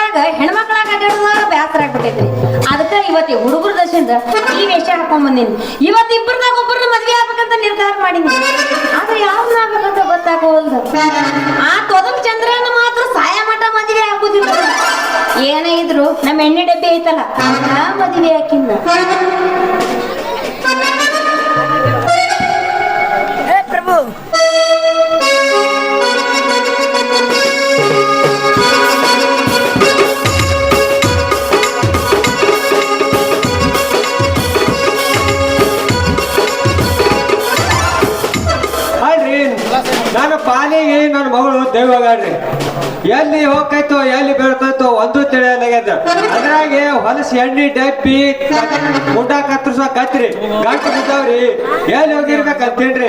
ಊರಾಗ ಹೆಣ್ಮಕ್ಳಾಗ ಅಡ್ಡಾಡೋದಾಗ ಬ್ಯಾಸರ ಆಗ್ಬಿಟ್ಟೈತಿ ಅದಕ್ಕೆ ಇವತ್ತು ಹುಡುಗರ ದಶಿಂದ ಈ ವೇಷ ಹಾಕೊಂಡ್ ಬಂದೀನಿ. ಇವತ್ತು ಇಬ್ಬರದಾಗ ಒಬ್ಬರನ್ನ ಮದ್ವೆ ಆಗ್ಬೇಕಂತ ನಿರ್ಧಾರ ಮಾಡೀನಿ. ಆದ್ರೆ ಯಾವ್ದು ಆಗ್ಬೇಕಂತ ಗೊತ್ತಾಗೋಲ್ದು ಆ ತೊದಂ ಚಂದ್ರನ ಮಾತ್ರ ಸಾಯ ಮಠ ಮದ್ವೆ ಆಗುದಿಲ್ಲ. ಏನೇ ಇದ್ರು ನಮ್ಮ ಎಣ್ಣೆ ಡಬ್ಬಿ ಐತಲ್ಲ, ಆ ಮದ್ವೆ ಹಾಕಿಂದ ಪ್ರಭು ದೈವಗಾಡ್ರಿ ಎಲ್ಲಿ ಹೋಗ್ತೈತೋ ಎಲ್ಲಿ ಬೀಳ್ತೈತೋ ಒಂದು ತಿಳಿಯಲಾಗ್ಯದ. ಅದ್ರಾಗೆ ಹೊಲಸು ಎಣ್ಣೆ ಡಬ್ಬಿ ಗುಡ್ಡ ಕತ್ತರಿಸ ಕತ್ರಿ ಗಂಟು ಬಿದ್ದಾವ್ರಿ. ಎಲ್ಲಿ ಹೋಗಿರ್ಬೇಕಂತೇನ್ರಿ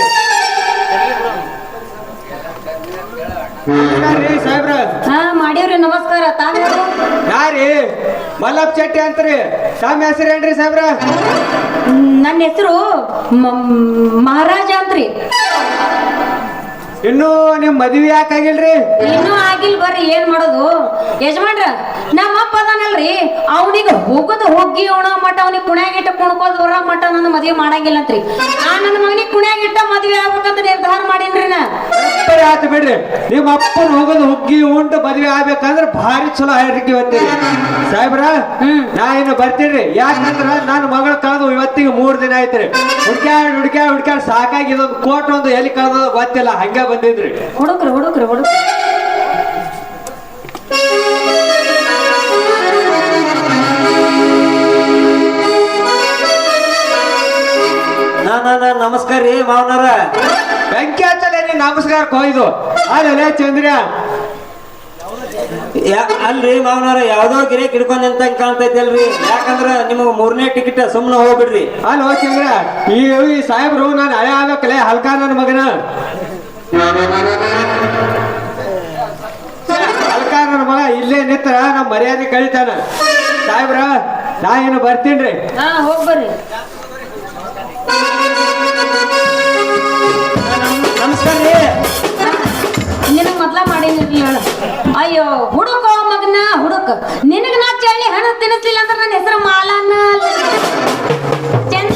ಸಾಹೇಬ್ರ. ಹಾ ಮಾಡೀವ್ರಿ ನಮಸ್ಕಾರ ತಾವ್ಯಾರು ಯಾರಿ? ಮಲ್ಲಪ್ಪ ಚಟ್ಟಿ ಅಂತ್ರಿ. ತಮ್ಮ ಹೆಸರೇನ್ರಿ ಸಾಹೇಬ್ರ? ನನ್ನ ಹೆಸರು ಮಹಾರಾಜ ಅಂತ್ರಿ. ಇನ್ನೂ ನಿಮ್ ಮದ್ವಿ ಯಾಕಾಗಿಲ್ರಿ ಇನ್ನೂ ಆಗಿಲ್ ಬರ್ರಿ, ಏನ್ ಮಾಡೋದು? ಯಜಮಾನ್ರ, ನಮ್ಮ ಅಪ್ಪ ಅದಾನಲ್ರಿ. ಅವನಿಗೆ ಹೋಗೋದು ಹೋಗಿ, ಅವನ ಮಠ ಅವನಿಗೆ ಕುಣ್ಯಾಗಿಟ್ಟ ಕುಣ್ಕೋದ್ ಬರ ಮಠ ನನ್ನ ಮದ್ವೆ ಮಾಡಂಗಿಲ್ಲ ಅಂತ್ರಿ ಆ ನನ್ನ ಮಗನಿಗೆ ಕುಣ್ಯಾಗಿಟ್ಟ ಮದ್ವೆ ಆಗ್ಬೇಕಂತ ನಿರ್ಧಾರ ಮಾಡೀನ್ರಿ ನಾ? ಬರೀ ಆತು ಬಿಡ್ರಿ. ನಿಮ್ಮ ಅಪ್ಪನ ಹೋಗೋದು ಹುಗ್ಗಿ ಉಂಟು ಮದ್ವೆ ಆಗ್ಬೇಕಂದ್ರೆ ಭಾರಿ ಚಲೋ ಹೇಳ್ರಿಕೆ ಬರ್ತೀನಿ ಸಾಹೇಬ್ರ ಹ್ಮ್. ನಾ ಇನ್ನು ಬರ್ತೀನಿ. ಯಾಕಂದ್ರ ನನ್ನ ಮಗಳ ಕಳೆದು ಇವತ್ತಿಗೆ ಮೂರ್ ದಿನ ಆಯ್ತ್ರಿ. ಹುಡ್ಕ್ಯಾಡ್ ಹುಡ್ಕ್ಯಾಡ್ ಹುಡ್ಕ್ಯಾಡ್ ಸಾಕಾಗಿ ಇದೊಂದು ಕೋಟ್ ಒಂದು ಎಲ್ಲಿ ಕಳೆದ ಗೊತ್ತಿಲ್ಲ. ಹಂಗೆ ಬಂದಿದ್ರಿ. ಹುಡುಕ್ರಿ ಹುಡುಕ್ರಿ ಹುಡುಕ್ರಿ ನಮಸ್ಕಾರ ರೀ ಮಾವನಾರ ಬೆಂಕಿ ನಮಸ್ಕಾರ ಕೊಯ್ದು. ಅಲ್ಲೇ ಚಂದ್ರ. ಅಲ್ರಿ ಮಾವನರ ಯಾವ್ದೋ ಗಿರೆ ಕಿಡ್ಕೊಂಡ್ ಅಂತ ಕಾಣ್ತೈತಿ ಅಲ್ರಿ ಯಾಕಂದ್ರ ನಿಮಗ್ ಮೂರನೇ ಟಿಕೆಟ್ ಸುಮ್ನ ಹೋಗ್ಬಿಡ್ರಿ. ಅಲ್ಲ ಚಂದ್ರ ಈ ಸಾಹೇಬ್ರು ನಾನು ಹಳೆ ಆಗ್ಬೇಕಲ್ಲೇ ಹಲ್ಕ ನನ್ನ ಮಗನ. ಹಲ್ಕ ನನ್ನ ಮಗ ಇಲ್ಲೇ ನಿತ್ರ ನಮ್ ಮರ್ಯಾದೆ ಕಳಿತಾನ. ಸಾಹೇಬ್ರ ನಾ ಏನು ಬರ್ತೀನ್ರಿ. ಹಾ ಅಯ್ಯೋ ಹುಡುಕೋ ಮಗನ ಹುಡುಕ. ನಿನಗ ನಾ ಚಳಿ ಹಣ ತಿನ್ನಿಸ್ಲಿಲ್ಲ ಅಂದ್ರೆ ನನ್ನ ಹೆಸರು ಮಾಲನ? ಅಲ್ಲ.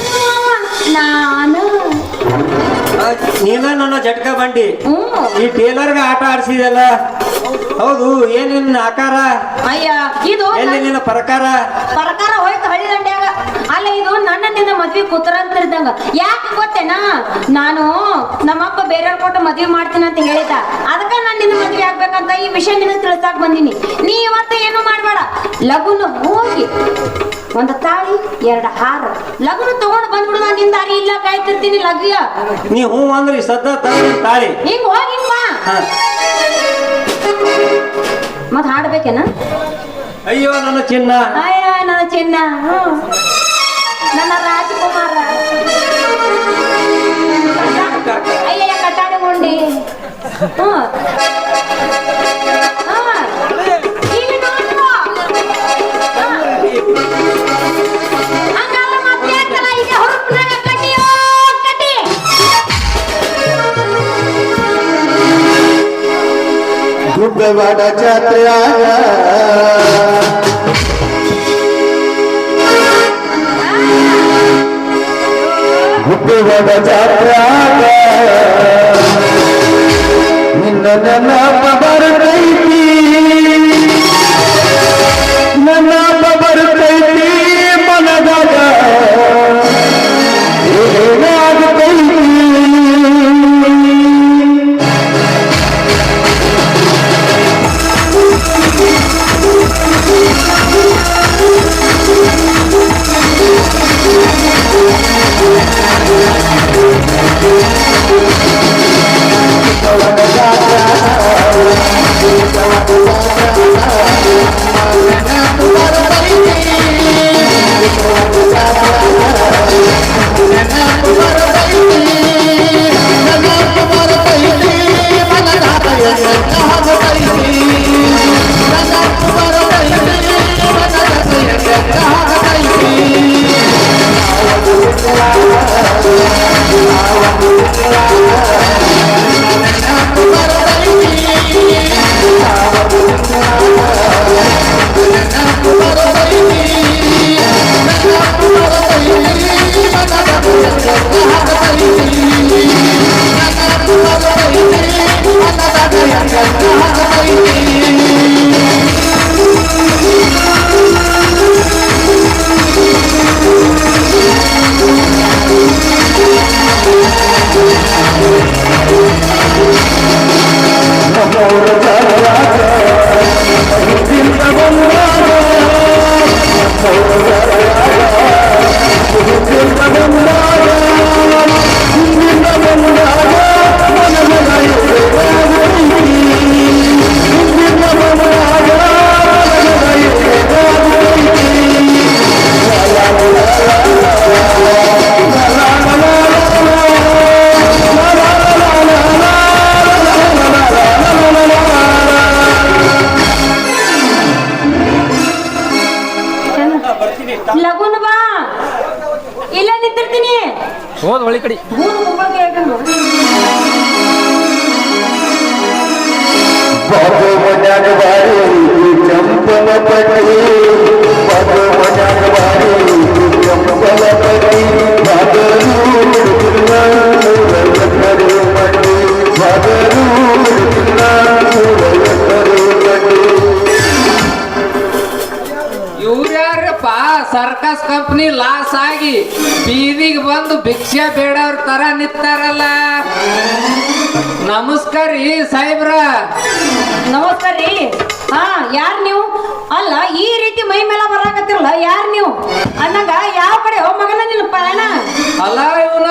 ನಾನು. ನೀನ ನನ್ನ ಜಟ್ಕ ಬಂಡಿ. ಈ ಟೇಲರ್ಗೆ ಆಟ ಆಡ್ಸಿದಲ್ಲ ಹೌದು ಏನ್ ನಿನ್ನ ಆಕಾರ? ಅಯ್ಯ ಇದು ಎಲ್ಲಿ ನಿನ್ನ ಪ್ರಕಾರ? ಪ್ರಕಾರ ಹೋಯ್ತು ಹಳ್ಳಿ ದಂಡ್ಯಾಗ. ಅಲ್ಲ ಇದು ನನ್ನ ನಿನ್ನ ಮದ್ವೆ ಇದ್ದಂಗ ಯಾಕೆ ಗೊತ್ತೇನಾ? ನಾನು ನಮ್ಮಪ್ಪ ಬೇರೆಯವ್ರ ಕೊಟ್ಟು ಮದ್ವೆ ಮಾಡ್ತೀನಿ ಅಂತ ಹೇಳಿದ ಅದಕ್ಕ ನಾನು ನಿನ್ನ ಮದ್ವೆ ಆಗ್ಬೇಕಂತ ಈ ವಿಷಯ ನಿನ್ನ ತಿಳಿಸಾಕ್ ಬಂದೀನಿ. ನೀ ಇವತ್ತು ಏನು ಮಾಡ್ಬೇಡ. ಲಗುನ ಹೋಗಿ ಒಂದು ತಾಳಿ ಎರಡು ಹಾರ. ಲಗುನ ತಗೊಂಡು ಬಂದ್ಬಿಡು ನಾನು ನಿನ್ ದಾರಿ ಇಲ್ಲ ಕಾಯ್ತಿರ್ತೀನಿ ಲಗ್ವಿಯ ನೀ ಹೂ ಅಂದ್ರೆ ಸದ್ದ ತಾಳಿ ಹಿಂಗ್ ಹೋಗಿ ಮತ್ ಹಾಡ್ಬೇಕೇನ? ಅಯ್ಯೋ ನನ್ನ ಚಿನ್ನ. ಅಯ್ಯೋ ನನ್ನ ಚಿನ್ನ. ಹ್ಮ್. ನನ್ನ ರಾಜಕುಮಾರ. ಅಯ್ಯ ಕಟ್ಟಾಡಿ ಮುಂಡಿ ಹ್ಮ್. ಹಾ. ಗುಬ್ಬೇವಾಡ ಜಾತ್ರೆಯಾಗ ನಿನ್ನ ನೆನಪ ಭಿಕ್ಷೆ ಬೇಡವ್ರ ತರ ನಿಂತಾರಲ್ಲ. ನಮಸ್ಕಾರ ರೀ ಸಾಹೇಬ್ರ. ನಮಸ್ಕಾರ ರೀ. ಹಾ ಯಾರು ನೀವು? ಅಲ್ಲ ಈ ರೀತಿ ಮೈ ಮೇಲೆ ಬರಾಕತ್ತಿರಲ್ಲ ಯಾರ್ ನೀವು? ಅನ್ನಂಗ ಯಾವ ಕಡೆ? ಹೋ ಮಗನ ನಿನ್ನ ಪಯಣ? ಅಲ್ಲ ಇವನ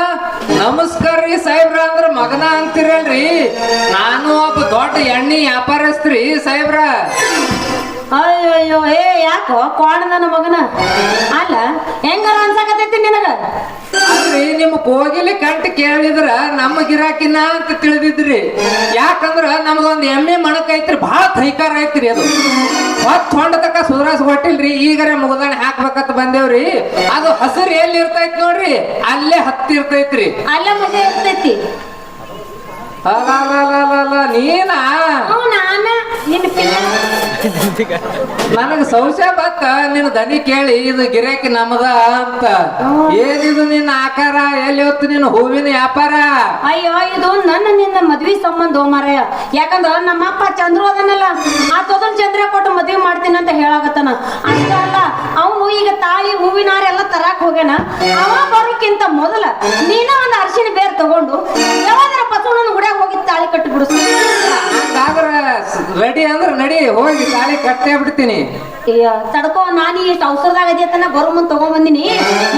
ನಮಸ್ಕಾರ ರೀ ಸಾಹೇಬ್ರ ಅಂದ್ರ ಮಗನ ಅಂತಿರಲ್ರಿ. ನಾನು ಒಬ್ಬ ದೊಡ್ಡ ಎಣ್ಣೆ ವ್ಯಾಪಾರಸ್ತ್ರಿ ಸಾಹೇಬ್ರ. ಅಯ್ಯೋ ಅಯ್ಯೋ ಏ ಯಾಕೋ ಕೋಣ ನನ್ನ ಮಗನ? ಅಲ್ಲ ಹೆಂಗಾರ ಅನ್ಸಕತೈತಿ ನಿನಗ? ಅಲ್ರಿ ನಿಮ್ಮ ಕೋಗಿಲೆ ಕಂಟ ಕೇಳಿದ್ರ ನಮ್ಮ ಗಿರಾಕಿನ ಅಂತ ತಿಳಿದಿದ್ರಿ. ಯಾಕಂದ್ರ ನಮ್ದೊಂದ್ ಎಮ್ಮೆ ಮಣಕ್ ಐತ್ರಿ ಬಹಳ ಥೈಕಾರ ಐತ್ರಿ ಅದು. ಹೊತ್ ಹೊಂಡ ತಕ ಸುಧಾರಸ್ ಹೊಟ್ಟಿಲ್ರಿ ಈಗರೆ ಮುಗದಾಣೆ ಹಾಕ್ಬೇಕಂತ ಬಂದೇವ್ರಿ. ಅದು ಹಸಿರು ಎಲ್ಲಿ ಇರ್ತೈತಿ ನೋಡ್ರಿ ಅಲ್ಲೇ ಹತ್ತಿರ್ತೈತ್ರಿ ಅಲ್ಲೇ ಮಜಾ ಇರ್ತೈತಿ. ನೀನಾ? ನನಗ ಸಂಶಯ ಬತ್ತ ನಿನ್ನ ದನಿ ಕೇಳಿ ಇದು ಗಿರಾಕಿ ನಮದ ಅಂತ. ಏನಿದು ನಿನ್ನ ಆಕಾರ ಎಲ್ಲಿ ಹೊತ್ತು ನಿನ್ನ ಹೂವಿನ ವ್ಯಾಪಾರ? ಅಯ್ಯೋ ಇದು ನನ್ನ ನಿನ್ನ ಮದ್ವಿ ಸಂಬಂಧ ಮಾರಾಯ. ಯಾಕಂದ್ರ ನಮ್ಮಪ್ಪ ಚಂದ್ರು ಅದನ್ನಲ್ಲ ಆ ತೊದಲ್ ಚಂದ್ರ ಕೊಟ್ಟು ಮದ್ವಿ ಮಾಡ್ತೀನಿ ಅಂತ ಹೇಳಾಗತ್ತನ ಅಂತ ಅಲ್ಲ ಅವನು ಈಗ ತಾಳಿ ಹೂವಿನಾರ ಎಲ್ಲ ತರಾಕ್ ಹೋಗ್ಯಾನ. ಅವ ಬರೋಕ್ಕಿಂತ ಮೊದಲ ನೀನ ಒಂದು ಅರಿಶಿನ ಬೇರ್ ತಗೊಂಡು ಯಾವಾದ್ರ ಬಸವಣ್ಣನ ಗುಡಿಯಾಗ ಹೋಗಿ ತಾಳಿ ಕಟ್ಟಿ ಬಿಡು ಸಾಗರ ರೆಡಿ ಅಂದ್ರೆ ನಡಿ ಹೋಗಿ ತಾಳಿ ಕಟ್ಟೇ ಬಿಡ್ತೀನಿ. ಅಯ್ಯ ತಡ್ಕೋ ನಾನು ಎಷ್ಟು ಅವಸರದಾಗ ಅದೇತನ ಬರುಮನ್ ತಗೊಂಬಂದಿನಿ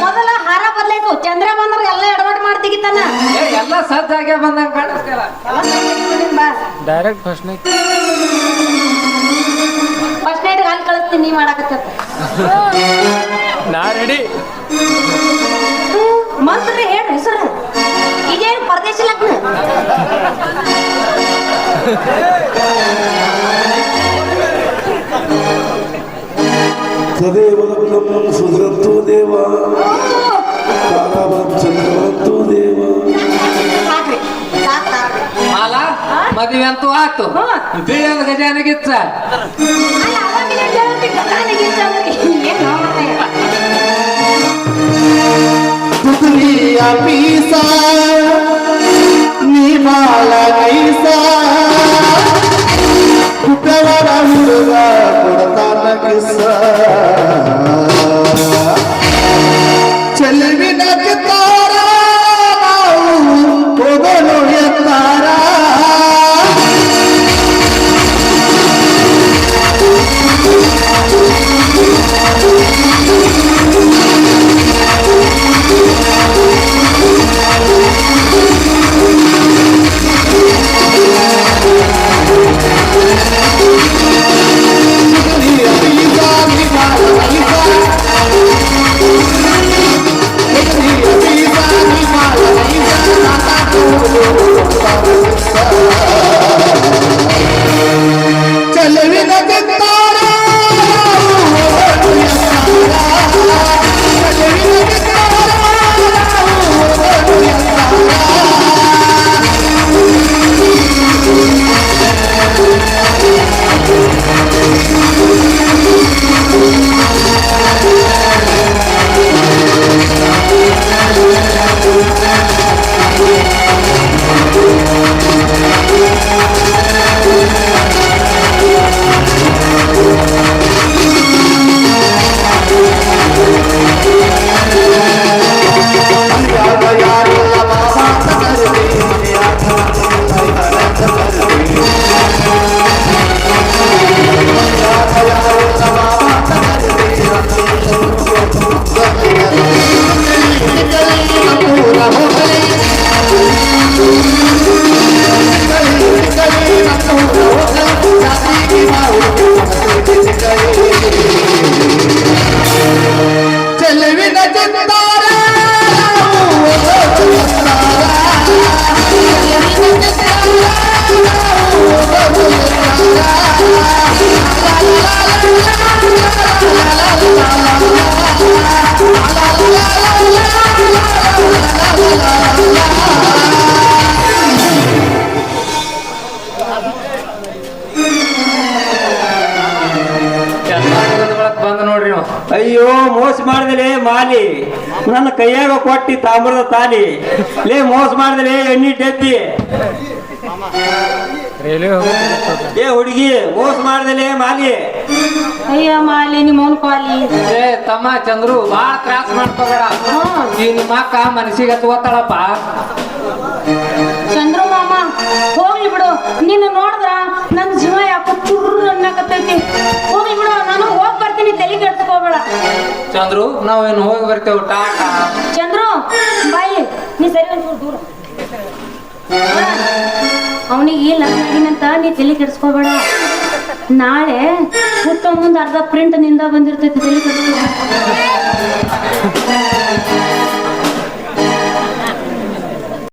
ಮೊದಲ ಹಾರ ಬದಲಾಯ್ತು ಚಂದ್ರ ಬಂದ್ರ ಎಲ್ಲ ಎಡವಟ್ ಮಾಡ್ತಿಗಿತ್ತಾನ ಏ, ಎಲ್ಲ ಸಜ್ಜಾಗೆ ಬಂದಂಗ ಕಾಣಿಸ್ತಿಲ್ಲ. ಬಾ ಡೈರೆಕ್ಟ್ ಫಸ್ಟ್ ಫಸ್ಟ್ ನೈಟ್ ಅಲ್ಲಿ ಕಳಿಸ್ತೀನಿ ನೀ ಮಾಡಾಕತ್ತ ನಾ ರೆಡಿ ಮಂತ್ರಿ ಹೇಳ್ರಿ ಸರ್ ಇದೇನು ಪರದೇಶ ಲಗ್ನ ಸದೇವ ಲಗ್ನಂ ಸುಧರಂತೋ ದೇವ ತಾರಾವಂ ಚಂದ್ರವಂತೋ ದೇವ ಸಾಕ್ರಿ ಸಾಕ್ ಸಾಕ್ರಿ ಮಾಲಾ ಆ? ಮದ್ವೆ ಅಂತೂ ಆತು ಹ್ಮ್. ಬೀಳದ ಗಜಾನಗಿಚ್ಚ ಅಲ್ಲ, ಅವಾಗಿನ ಜಾಗಕ್ಕೆ ಗಜಾನಿಗೆ ಚಂದ್ರಿ. ಏನ್ ನೋಡ್ತಾ ಇಲ್ಲ. ಅಯ್ಯೋ ಮೋಸ ಮಾಡಿದಲೇ ಮಾಲಿ. ನನ್ನ ಕೈಯಾಗ ಕೊಟ್ಟಿ ತಾಮ್ರದ ತಾಲಿ. ಲೇ ಮೋಸ ಮಾಡಿದಲೇ ಎಣ್ಣಿ ಡಬ್ಬಿ ಏ ಹುಡುಗಿ ಮೋಸ ಮಾಡಿದಲೇ ಮಾಲಿ. ಅಯ್ಯೋ ಮಾಲಿ ನಿಮ್ಮ ಅವ್ನ ಪಾಲಿ ಏ ತಮ್ಮ ಚಂದ್ರು ಬಾಳ ತ್ರಾಸ ಮಾಡ್ಕೋಬೇಡ. ಈ ನಿಮ್ಮ ಅಕ್ಕ ಮನಸ್ಸಿಗೆ ತಗೋತಾಳಪ್ಪ ಚಂದ್ರು ಮಾಮ ಹೋಗ್ಲಿ ಬಿಡು. ನಿನ್ನ ನೋಡಿದ್ರ ಚಂದ್ರು, ನಾವೇನು ಹೋಗಿ ಬರ್ತೇವೆ ಚಂದ್ರು ಬಾಯಿ ನೀ ಸರಿ ಒಂಚೂರು ದೂರ. ಅವನಿಗೆ ಲಗ್ನಂತ ನೀ ತಲೆ ಕೆಡ್ಸ್ಕೋಬೇಡ. ನಾಳೆ ಹುಟ್ಟ ಮುಂದೆ ಅರ್ಧ ಪ್ರಿಂಟ್ನಿಂದ ಬಂದಿರ್ತೈತಿ, ತಲೆ ಕೆಡಿಸ್ಕೋಬೇಡ.